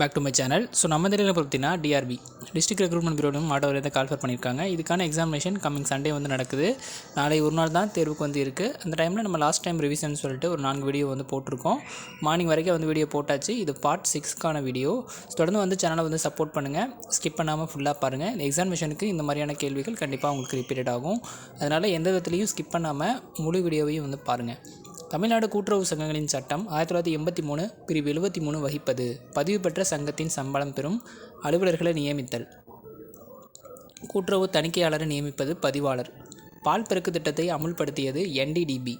Back to my channel so நம்ம தெரியல பார்த்தீங்கன்னா டிஆர்பி டிஸ்ட்ரிக்ட் ரெக்ரூட்மெண்ட் பியூரோடும் ஆட்டோவில் கால்ஃபர் பண்ணியிருக்காங்க. இதுக்கான எக்ஸாமினேஷன் கம்மிங் சண்டே வந்து நடக்குது. நாளை ஒரு நாள் தான் தேர்வுக்கு வந்து இருக்குது அந்த டைமில் நம்ம லாஸ்ட் டைம் ரிவிஷன் சொல்லிட்டு ஒரு நான்கு வீடியோ வந்து போட்டிருக்கோம். மார்னிங் வரைக்கும் வந்து வீடியோ போட்டாச்சு. இது பார்ட் சிக்ஸ்க்கான வீடியோ தொடர்ந்து வந்து சேனலை வந்து சப்போர்ட் பண்ணுங்கள் ஸ்கிப் பண்ணாமல் ஃபுல்லாக பாருங்கள் இந்த எக்ஸாமினேஷனுக்கு இந்த மாதிரியான கேள்விகள் கண்டிப்பாக உங்களுக்கு ரிப்பீட்டட் ஆகும். அதனால் எந்த விதத்துலையும் ஸ்கிப் பண்ணாமல் முழு வீடியோவையும் வந்து பாருங்கள் தமிழ்நாடு கூட்டுறவு சங்கங்களின் சட்டம் ஆயிரத்தி தொள்ளாயிரத்தி எண்பத்தி மூணு பிரிவு எழுபத்தி மூணு வகிப்பது. பதிவு பெற்ற சங்கத்தின் சம்பளம் பெறும் அலுவலர்களை நியமித்தல். கூட்டுறவு தணிக்கையாளரை நியமிப்பது பதிவாளர். பால் பெருக்கு திட்டத்தை அமுல்படுத்தியது என்டிடிபி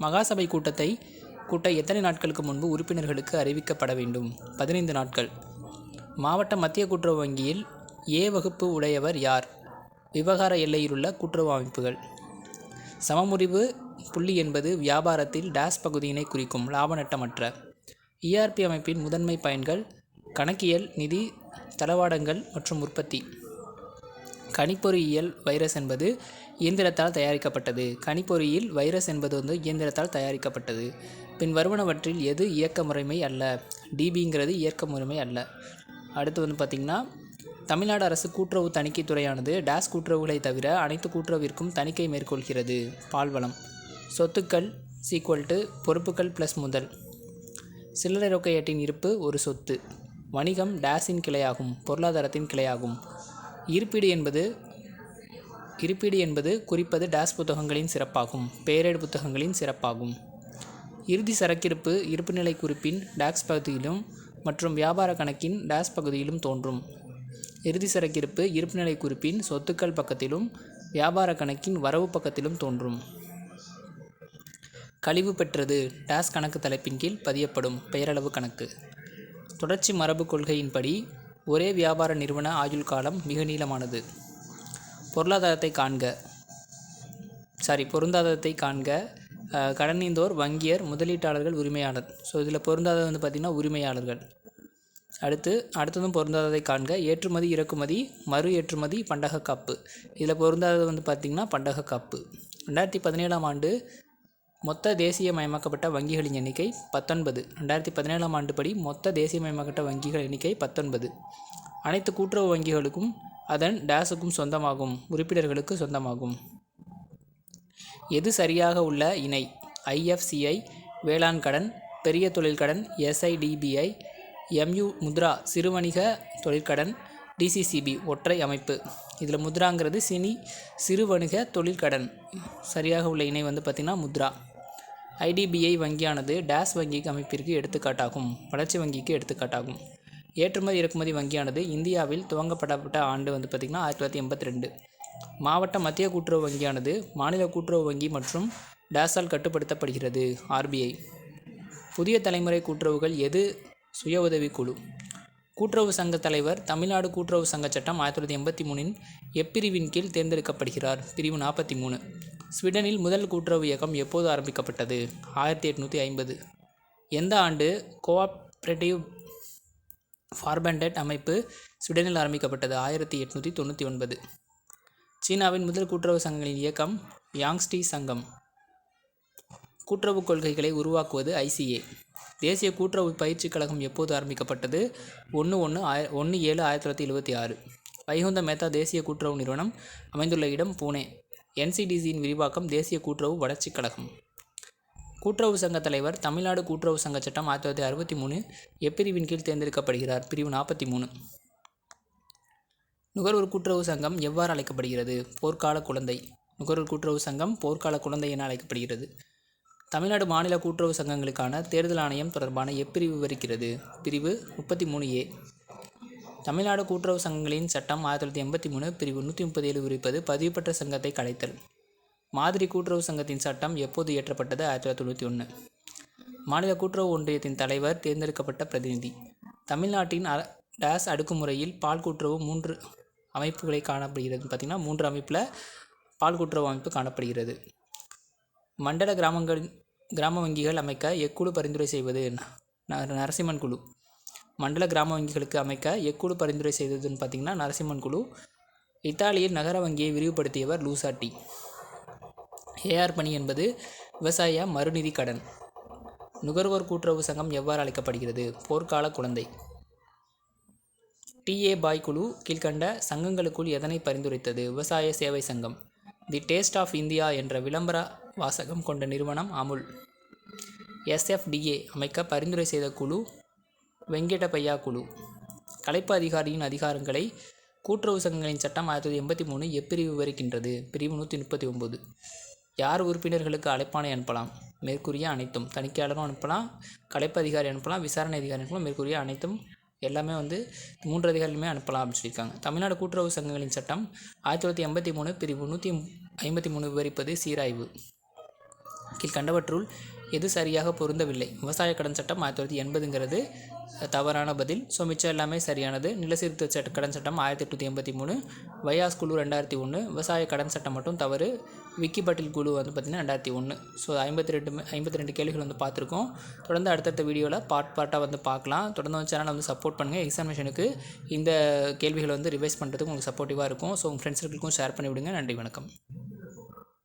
மகாசபை கூட்டத்தை கூட்ட எத்தனை நாட்களுக்கு முன்பு உறுப்பினர்களுக்கு அறிவிக்கப்பட வேண்டும்? பதினைந்து நாட்கள். மாவட்ட மத்திய கூட்டுறவு வங்கியில் ஏ வகுப்பு உடையவர் யார்? விவகார எல்லையிலுள்ள கூட்டுறவு அமைப்புகள். சமமுறிவு புள்ளி என்பது வியாபாரத்தில் டேஸ் பகுதியினை குறிக்கும் லாப நட்டமற்ற இஆர்பி அமைப்பின் முதன்மை பயன்கள் கணக்கியல் நிதி தளவாடங்கள் மற்றும் உற்பத்தி. கணிப்பொறியியல் வைரஸ் என்பது இயந்திரத்தால் தயாரிக்கப்பட்டது. கணிப்பொறியில் வைரஸ் என்பது வந்து இயந்திரத்தால் தயாரிக்கப்பட்டது. பின் வருவனவற்றில் எது இயக்க முறைமை அல்ல? டிபிங்கிறது இயக்க முறைமை அல்ல. அடுத்து வந்து பார்த்திங்கன்னா தமிழ்நாடு அரசு கூட்டுறவு தணிக்கை துறையானது டேஸ் கூட்டுறவுகளை தவிர அனைத்து கூட்டுறவிற்கும் தணிக்கை மேற்கொள்கிறது. பால்வளம். சொத்துக்கள் சீக்குவல் டு பொறுப்புகள் ப்ளஸ் முதல். சில்லறை ரொக்கையட்டின் இருப்பு ஒரு சொத்து. வணிகம் டேஸின் கிளையாகும் பொருளாதாரத்தின் கிளையாகும். இருப்பீடு என்பது இருப்பீடு என்பது குறிப்பது டேஸ் புத்தகங்களின் சிறப்பாகும் பேரேடு புத்தகங்களின் சிறப்பாகும். இறுதி சரக்கிருப்பு இருப்புநிலை குறிப்பின் டேக்ஸ் பகுதியிலும் மற்றும் வியாபார கணக்கின் டேஸ் பகுதியிலும் தோன்றும். இறுதி சரக்கிருப்பு இருப்புநிலை குறிப்பின் சொத்துக்கள் பக்கத்திலும் வியாபார கணக்கின் வரவு பக்கத்திலும் தோன்றும். கழிவு பெற்றது டேஸ் கணக்கு தலைப்பின் கீழ் பதியப்படும் பெயரளவு கணக்கு. தொடர்ச்சி மரபு கொள்கையின்படி ஒரே வியாபார நிறுவன ஆயுள் காலம் மிக நீளமானது. பொருளாதாரத்தை காண்க. சாரி பொருந்தாததை காண்க. அஹ், கடனீந்தோர் வங்கியர் முதலீட்டாளர்கள் உரிமையாளர். ஸோ இதில் பொருந்தாதது வந்து பார்த்திங்கன்னா உரிமையாளர்கள். அடுத்து அடுத்ததும் பொருந்தாததை காண்க. ஏற்றுமதி இறக்குமதி மறு ஏற்றுமதி பண்டக காப்பு. இதில் பொருந்தாதது வந்து பார்த்திங்கன்னா பண்டக காப்பு. ரெண்டாயிரத்தி பதினேழாம் ஆண்டு மொத்த தேசியமயமாக்கப்பட்ட வங்கிகளின் எண்ணிக்கை பத்தொன்பது. ரெண்டாயிரத்தி பதினேழாம் ஆண்டு படி மொத்த தேசியமயமாக்கப்பட்ட வங்கிகள் எண்ணிக்கை பத்தொன்பது. அனைத்து கூட்டுறவு வங்கிகளுக்கும் அதன் டேஸுக்கும் சொந்தமாகும் உறுப்பினர்களுக்கு சொந்தமாகும். எது சரியாக உள்ள இணை? ஐஎஃப்சிஐ வேளாண் கடன் பெரிய தொழிற்கடன் எஸ்ஐடிபிஐ எம்யூ முத்ரா சிறுவணிக தொழிற்கடன் டிசிசிபி ஒற்றை அமைப்பு. இதில் முத்ராங்கிறது சினி சிறுவணிக தொழிற்கடன் சரியாக உள்ள இணை வந்து பார்த்திங்கன்னா முத்ரா. ஐடிபிஐ வங்கியானது டேஸ் வங்கிக்கு அமைப்பிற்கு எடுத்துக்காட்டாகும் வளர்ச்சி வங்கிக்கு எடுத்துக்காட்டாகும். ஏற்றுமதி இறக்குமதி வங்கியானது இந்தியாவில் துவங்கப்படப்பட்ட ஆண்டு வந்து பார்த்திங்கன்னா ஆயிரத்தி தொள்ளாயிரத்தி எண்பத்தி ரெண்டு. மாவட்ட மத்திய கூட்டுறவு வங்கியானது மாநில கூட்டுறவு வங்கி மற்றும் டேஸால் கட்டுப்படுத்தப்படுகிறது ஆர்பிஐ புதிய தலைமுறை கூட்டுறவுகள் எது? சுய உதவி குழு கூட்டுறவு சங்க தலைவர் தமிழ்நாடு கூட்டுறவு சங்க சட்டம் ஆயிரத்தி தொள்ளாயிரத்தி எண்பத்தி மூணின் எப்பிரிவின் கீழ் தேர்ந்தெடுக்கப்படுகிறார் பிரிவு நாற்பத்தி மூணு. ஸ்வீடனில் முதல் கூட்டுறவு இயக்கம் எப்போது ஆரம்பிக்கப்பட்டது? ஆயிரத்தி எட்நூற்றி ஐம்பது. எந்த ஆண்டு கோஆப்ரேட்டிவ் ஃபார்பண்டட் அமைப்பு ஸ்வீடனில் ஆரம்பிக்கப்பட்டது? ஆயிரத்தி எட்நூற்றி தொண்ணூற்றி ஒன்பது. சீனாவின் முதல் கூட்டுறவு சங்கங்களின் இயக்கம் யாங்ஸ்டி சங்கம். கூட்டுறவு கொள்கைகளை உருவாக்குவது ஐசிஏ தேசிய கூட்டுறவு பயிற்சிக் கழகம் எப்போது ஆரம்பிக்கப்பட்டது? ஒன்று ஒன்று ஆய ஒன்று ஏழு ஆயிரத்தி தொள்ளாயிரத்தி எழுபத்தி ஆறு. வைகுந்த மேத்தா தேசிய கூட்டுறவு நிறுவனம் அமைந்துள்ள இடம் பூனே. என்சிடிசியின் விரிவாக்கம் தேசிய கூட்டுறவு வளர்ச்சிக் கழகம். கூட்டுறவு சங்க தலைவர் தமிழ்நாடு கூட்டுறவு சங்க சட்டம் ஆயிரத்தி தொள்ளாயிரத்தி அறுபத்தி மூணு எப்பிரிவின் கீழ் தேர்ந்தெடுக்கப்படுகிறார். பிரிவு நாற்பத்தி மூணு. நுகர்வோர் கூட்டுறவு சங்கம் எவ்வாறு அழைக்கப்படுகிறது? போர்க்கால குழந்தை. நுகர்வோர் கூட்டுறவு சங்கம் போர்க்கால குழந்தை என அழைக்கப்படுகிறது. தமிழ்நாடு மாநில கூட்டுறவு சங்கங்களுக்கான தேர்தல் ஆணையம் தொடர்பான எப்பிரிவு விவரிக்கிறது. பிரிவு முப்பத்தி மூணு ஏ. தமிழ்நாடு கூட்டுறவு சங்கங்களின் சட்டம் ஆயிரத்தி தொள்ளாயிரத்தி எண்பத்தி மூணு பிரிவு நூற்றி முப்பது ஏழு விவரிப்பது பதிவு பெற்ற சங்கத்தை கலைத்தல். மாதிரி கூட்டுறவு சங்கத்தின் சட்டம் எப்போது இயற்றப்பட்டது? ஆயிரத்தி தொள்ளாயிரத்தி தொண்ணூற்றி ஒன்று மாநில கூட்டுறவு ஒன்றியத்தின் தலைவர் தேர்ந்தெடுக்கப்பட்ட பிரதிநிதி. தமிழ்நாட்டின் டேஸ் அடுக்குமுறையில் பால் கூட்டுறவு மூன்று அமைப்புகளை காணப்படுகிறது. பார்த்திங்கன்னா மூன்று அமைப்பில் பால் கூட்டுறவு அமைப்பு காணப்படுகிறது. மண்டல கிராமங்களின் கிராம வங்கிகள் அமைக்க எக்குழு பரிந்துரை செய்வது நரசிம்மன் குழு. மண்டல கிராம வங்கிகளுக்கு அமைக்க எக்குழு பரிந்துரை செய்ததுன்னு பார்த்திங்கன்னா நரசிம்மன் குழு. இத்தாலியில் நகர வங்கியை விரிவுபடுத்தியவர் லூசாட்டி. ஏஆர் பணி என்பது விவசாய மறுநிதி கடன். நுகர்வோர் கூட்டுறவு சங்கம் எவ்வாறு அழைக்கப்படுகிறது? போர்க்கால குழந்தை. டிஏ பாய் குழு கீழ்கண்ட சங்கங்களுக்குள் எதனை பரிந்துரைத்தது? விவசாய சேவை சங்கம். தி டேஸ்ட் ஆஃப் இந்தியா என்ற விளம்பர வாசகம் கொண்ட நிறுவனம் அமுல். எஸ்எஃப்டிஏ அமைக்க பரிந்துரை செய்த குழு வெங்கடபையா குழு கலைப்பு அதிகாரியின் அதிகாரங்களை கூட்டுறவு சங்கங்களின் சட்டம் ஆயிரத்தி தொள்ளாயிரத்தி எண்பத்தி மூணு எப்பிரிவு விவரிக்கின்றது? பிரிவு நூற்றி முப்பத்தி ஒம்பது யார் உறுப்பினர்களுக்கு அழைப்பானை அனுப்பலாம்? மேற்கூறிய அனைத்தும் தணிக்கையாளரும் அனுப்பலாம் கலைப்பு அதிகாரி அனுப்பலாம் விசாரணை அதிகாரி அனுப்பலாம் மேற்கூறிய அனைத்தும் எல்லாமே வந்து மூன்று அதிகாரிகளுமே அனுப்பலாம் அப்படின்னு சொல்லியிருக்காங்க. தமிழ்நாடு கூட்டுறவு சங்கங்களின் சட்டம் ஆயிரத்தி தொள்ளாயிரத்தி எண்பத்தி மூணு பிரிவு நூற்றி ஐம்பத்தி மூணு விவரிப்பது சீராய்வு. கீழ்கண்டவற்றுள் எது சரியாக பொருந்தவில்லை. விவசாய கடன் சட்டம் ஆயிரத்தி தொள்ளாயிரத்தி எண்பதுங்கிறது தவறான பதில். ஸோ மிச்சம் எல்லாமே சரியானது. நிலசீர்த்த சட்ட கடன் சட்டம் ஆயிரத்தி எட்நூற்றி எண்பத்தி மூணு. வயாஸ் குழு ரெண்டாயிரத்தி ஒன்று விவசாய கடன் சட்டம் மட்டும் தவறு. விக்கி பட்டில் குழு வந்து பார்த்திங்கன்னா ரெண்டாயிரத்தி ஒன்று ஸோ ஐம்பத்தி ரெண்டு ஐம்பத்தி ரெண்டு கேள்விகள் வந்து பார்த்துருக்கோம். தொடர்ந்து அடுத்தடுத்த வீடியோவில் பார்ட் பார்ட்டாக வந்து பார்க்கலாம். தொடர்ந்து வந்து சேனலை வந்து சப்போர்ட் பண்ணுங்கள் எக்ஸாமினேஷனுக்கு இந்த கேள்விகளை வந்து ரிவைஸ் பண்ணுறதுக்கு உங்களுக்கு சப்போர்ட்டிவாக இருக்கும். ஸோ உங்கள் ஃப்ரெண்ட்ஸுகளுக்கும் ஷேர் பண்ணி விடுங்க நன்றி வணக்கம்.